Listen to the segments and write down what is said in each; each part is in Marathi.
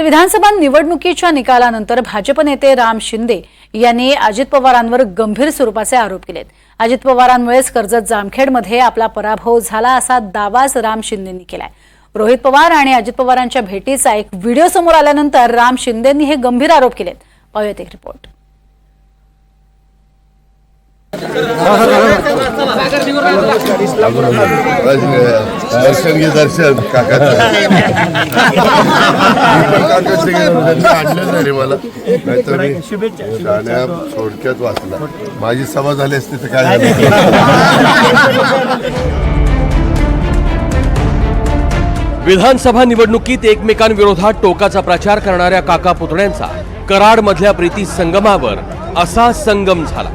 तर विधानसभा निवडणुकीच्या निकालानंतर भाजप नेते राम शिंदे यांनी अजित पवारांवर गंभीर स्वरूपाचे आरोप केलेत. अजित पवारांमुळेच कर्जत जामखेडमध्ये आपला पराभव झाला असा दावाच राम शिंदेंनी केलाय. रोहित पवार आणि अजित पवारांच्या भेटीचा एक व्हिडिओ समोर आल्यानंतर राम शिंदेंनी हे गंभीर आरोप केलेत. पाहूयात एक रिपोर्ट. दर्शन घे दर्शन काकाचं आणलं नाही रे मला नाहीतर मी गाण्या थोडक्यात वाचला माझी सभा झाली असती तर काय झालं विधानसभा निवडणुकीत एकमेकांविरोधात टोकाचा प्रचार करणाऱ्या काका पुतण्यांचा कराड मधल्या प्रीती संगमावर असा संगम झाला.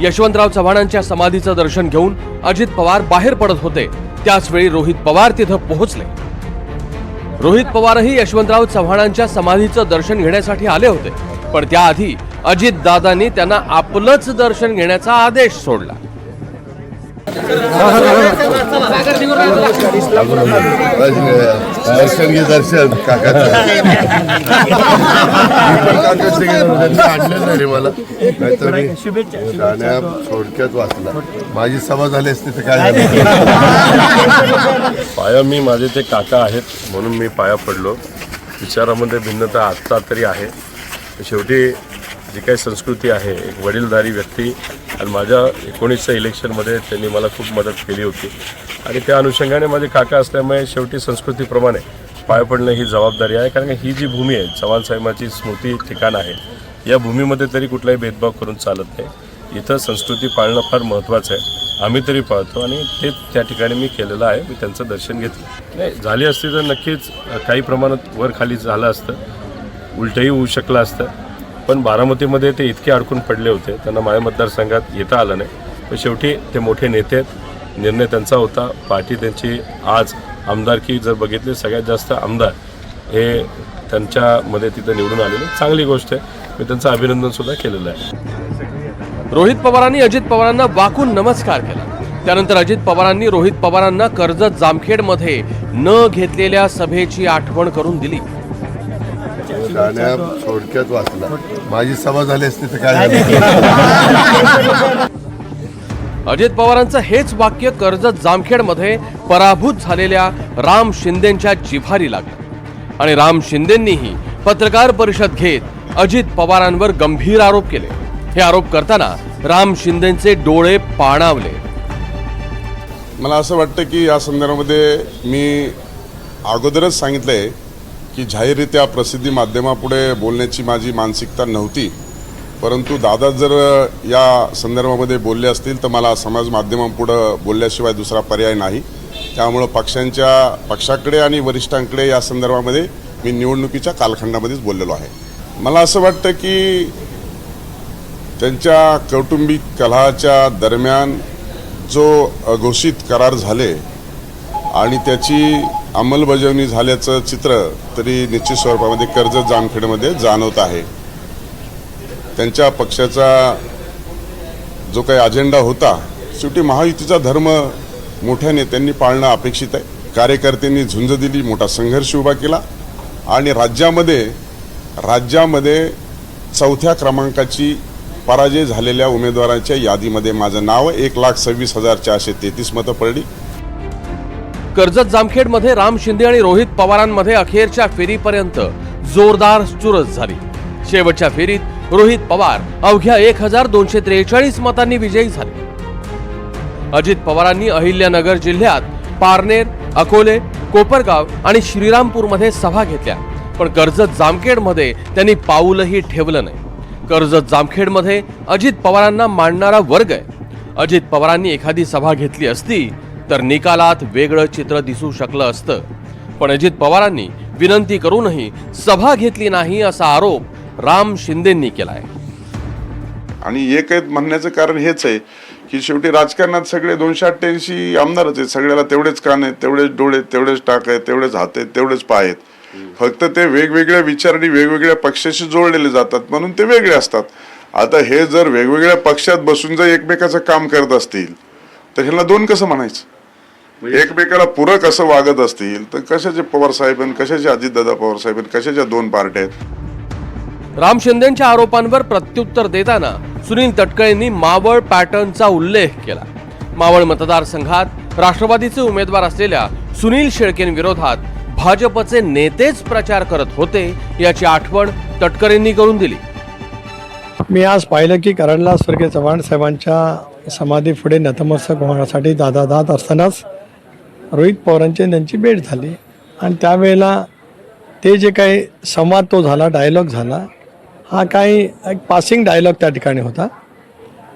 यशवंतराव चव्हाणांच्या समाधीचं दर्शन घेऊन अजित पवार बाहेर पडत होते. त्याच वेळी रोहित पवार तिथं पोहोचले. रोहित पवारही यशवंतराव चव्हाणांच्या समाधीचं दर्शन घेण्यासाठी आले होते. पण त्याआधी अजित दादांनी त्यांना आपलंच दर्शन घेण्याचा आदेश सोडला. दर्शन घे दर्शन काकाचं आणलं नाही रे मला नाहीतर मी गाण्या थोडक्यात वाचला माझी सभा झाली असती तर काय झालं पाया मी माझे ते काका आहेत म्हणून मी पाया पडलो विचारामध्ये भिन्नता आत्ता तरी आहे शेवटी जी काही संस्कृती आहे एक वडीलधारी व्यक्ती आणि माझ्या एकोणीसच्या इलेक्शनमध्ये त्यांनी मला खूप मदत केली होती. आणि त्या अनुषंगाने माझे काका असल्यामुळे शेवटी संस्कृतीप्रमाणे पाय पडणं ही जबाबदारी आहे. कारण ही जी भूमी आहे चव्हाण साहेबांची स्मृती ठिकाण आहे. या भूमीमध्ये तरी कुठलाही भेदभाव करून चालत नाही. इथं संस्कृती पाळणं फार महत्त्वाचं आहे. आम्ही तरी पाळतो आणि ते त्या ठिकाणी मी केलेलं आहे. मी त्यांचं दर्शन घेतलं. नाही झाली असती तर नक्कीच काही प्रमाणात वर खाली झालं असतं. उलटही होऊ शकलं असतं. पण बारामतीमध्ये ते इतके अडकून पडले होते त्यांना माझ्या मतदारसंघात येता आलं नाही. पण शेवटी ते मोठे नेते आहेत. निर्णय त्यांचा होता. पार्टी त्यांची आज आमदारकी जर बघितली सगळ्यात जास्त आमदार हे त्यांच्यामध्ये तिथं निवडून आलेले चांगली गोष्ट आहे. मी त्यांचं अभिनंदन सुद्धा केलेलं आहे. रोहित पवारांनी अजित पवारांना वाकून नमस्कार केला. त्यानंतर अजित पवारांनी रोहित पवारांना कर्जत जामखेडमध्ये न घेतलेल्या सभेची आठवण करून दिली. थोडक्यात वाचला. माझी सभा झाली असती तर काय झालं? अजित पवारांचं हेच वाक्य कर्जत जामखेडमध्ये पराभूत झालेल्या राम शिंदेच्या जिव्हारी लागलं आणि राम शिंदेंनीही पत्रकार परिषद घेत अजित पवारांवर गंभीर आरोप केले. हे आरोप करताना राम शिंदेचे डोळे पाणावले. मला असं वाटतं की या संदर्भामध्ये मी अगोदरच सांगितलं आहे की जाहीररित्या प्रसिद्धी माध्यमापुढे बोलण्याची माझी मानसिकता नव्हती. परंतु दादा जर या संदर्भामध्ये बोलले असतील तर मला समाज माध्यमांपुढं बोलल्याशिवाय दुसरा पर्याय नाही. त्यामुळं पक्षांच्या पक्षाकडे आणि वरिष्ठांकडे या संदर्भामध्ये मी निवडणुकीच्या कालखंडामध्येच बोललेलो आहे. मला असं वाटतं की त्यांच्या कौटुंबिक कलहाच्या दरम्यान जो अघोषित करार झाले आणि त्याची अंमलबजावणी झाल्याचं चित्र तरी निश्चित स्वरूपामध्ये कर्जत जामखेडमध्ये जाणवत आहे. त्यांच्या पक्षाचा जो काही अजेंडा होता शेवटी महायुतीचा धर्म मोठ्या नेत्यांनी पाळणं अपेक्षित आहे. कार्यकर्त्यांनी झुंज दिली मोठा संघर्ष उभा केला आणि राज्यामध्ये राज्यामध्ये चौथ्या क्रमांकाची पराजय झालेल्या उमेदवारांच्या यादीमध्ये माझं नाव एक लाख सव्वीस हजार चारशे तेहतीस मतं पडली. कर्जत जामखेडमध्ये राम शिंदे आणि रोहित पवारांमध्ये अखेरच्या फेरीपर्यंत जोरदार चुरस झाली. शेवटच्या फेरीत रोहित पवार अवघ्या एक हजार दोनशे त्रेचाळीस मतांनी विजयी झाले. अजित पवारांनी अहिल्यानगर जिल्ह्यात पारनेर अकोले कोपरगाव आणि श्रीरामपूरमध्ये सभा घेतल्या. पण कर्जत जामखेडमध्ये त्यांनी पाऊलही ठेवलं नाही. कर्जत जामखेडमध्ये अजित पवारांना मांडणारा वर्ग आहे. अजित पवारांनी एखादी सभा घेतली असती तर निकालात वेगळं चित्र दिसू शकलं असतं. पण अजित पवारांनी विनंती करूनही सभा घेतली नाही असा आरोप राम शिंदेंनी केलाय. आणि एक म्हणण्याचं कारण हेच आहे की शेवटी राजकारणात सगळे दोनशे अठ्ठ्याऐंशी आमदारच आहेत. सगळ्याला तेवढेच कान आहेत तेवढेच डोळे आहेत, तेवढेच टाक आहेत तेवढेच हात आहेत तेवढेच पाय आहेत. फक्त ते वेगवेगळ्या विचारांनी वेगवेगळ्या पक्षाशी जोडलेले जातात म्हणून ते वेगळे असतात. आता हे जर वेगवेगळ्या पक्षात बसून जर एकमेकाचं काम करत असतील तर ह्याला दोन कसं म्हणायचं? एकमेकाला पूरक असं वागत असतील तर कशाचे पवार साहेब आणि कशाचे अजितदादा पवार साहेब आणि कशाच्या दोन पार्ट्या आहेत? राम शिंदेच्या आरोपांवर प्रत्युत्तर देताना सुनील तटकरेंनी मावळ पॅटर्नचा उल्लेख केला. मावळ मतदारसंघात राष्ट्रवादीचे उमेदवार असलेल्या सुनील शेळकेंविरोधात भाजपचे नेतेच प्रचार करत होते याची आठवण तटकरेंनी करून दिली. मी आज पाहिलं की कराडला स्वर्गीय चव्हाण साहेबांच्या समाधी पुढे नतमस्तक होण्यासाठी दादा जात असतानाच रोहित पवारांची त्यांची भेट झाली. आणि त्यावेळेला ते जे काही संवाद तो झाला डायलॉग झाला हा काही एक पासिंग डायलॉग त्या ठिकाणी होता.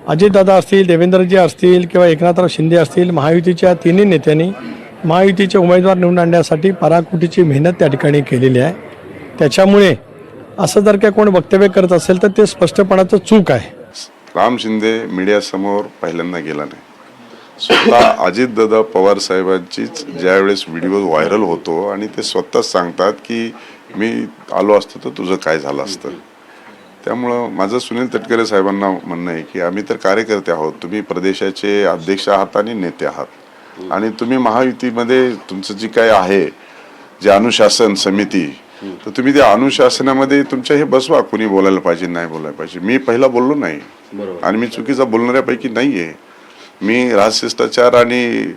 अजितदादा असतील देवेंद्रजी असतील किंवा एकनाथराव शिंदे असतील महायुतीच्या तिन्ही नेत्यांनी महायुतीचे उमेदवार निवडून आणण्यासाठी पराकुटीची मेहनत त्या ठिकाणी केलेली आहे. त्याच्यामुळे असं जर काय कोण वक्तव्य करत असेल तर ते स्पष्टपणाचं चूक आहे. राम शिंदे मीडियासमोर पहिल्यांदा गेला नाही. स्वतः अजितदादा पवार साहेबांचीच ज्यावेळेस व्हिडिओ व्हायरल होतो आणि ते स्वतःच सांगतात की मी आलो असतो तर तुझं काय झालं असतं. त्यामुळं माझं सुनील तटकरे साहेबांना म्हणणं आहे की आम्ही तर कार्यकर्ते आहोत तुम्ही प्रदेशाचे अध्यक्ष आहात आणि नेते आहात. आणि तुम्ही महायुतीमध्ये तुमचं जी काय आहे जे अनुशासन समिती तर तुम्ही त्या अनुशासनामध्ये तुमच्या हे बसवा कुणी बोलायला पाहिजे नाही बोलायला पाहिजे. मी पहिला बोललो नाही. आणि मी चुकीचा बोलणाऱ्यापैकी नाहीये. मी राजशिष्टाचार आणि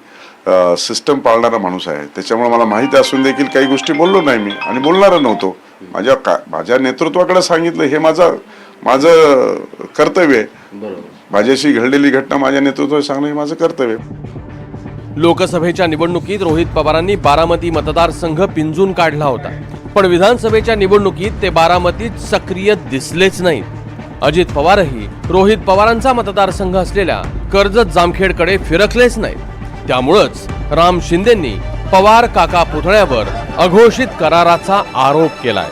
सिस्टम पाळणारा माणूस आहे. त्याच्यामुळे मला माहिती असून देखील काही गोष्टी बोललो नाही मी आणि बोलणार नव्हतो. माझ्या का माझ्या नेतृत्वाकडे सांगितलं हे माझं माझं कर्तव्य आहे. माझ्याशी घडलेली घटना माझ्या नेतृत्वाला सांगणं हे माझं कर्तव्य आहे. लोकसभेच्या निवडणुकीत रोहित पवारांनी बारामती मतदारसंघ पिंजून काढला होता. पण विधानसभेच्या निवडणुकीत ते बारामतीत सक्रिय दिसलेच नाहीत. अजित पवारही रोहित पवारांचा मतदारसंघ असलेल्या कर्जत जामखेडकडे फिरकलेच नाहीत. त्यामुळंच राम शिंदेंनी पवार काका पुतळ्यावर अघोषित कराराचा आरोप केलाय.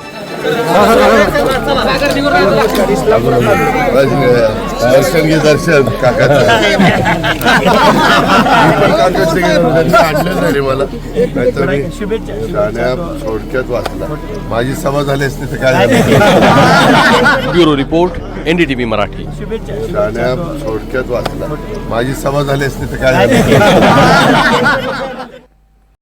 दर्शन घे दर्शन काकाचं आणलं मला थोडक्यात वाचला माझी सभा झाली असती तर काय ब्युरो रिपोर्ट एनडीटीव्ही मराठी. थोडक्यात वाचला. माझी सभा झाली असती तर काय झालं?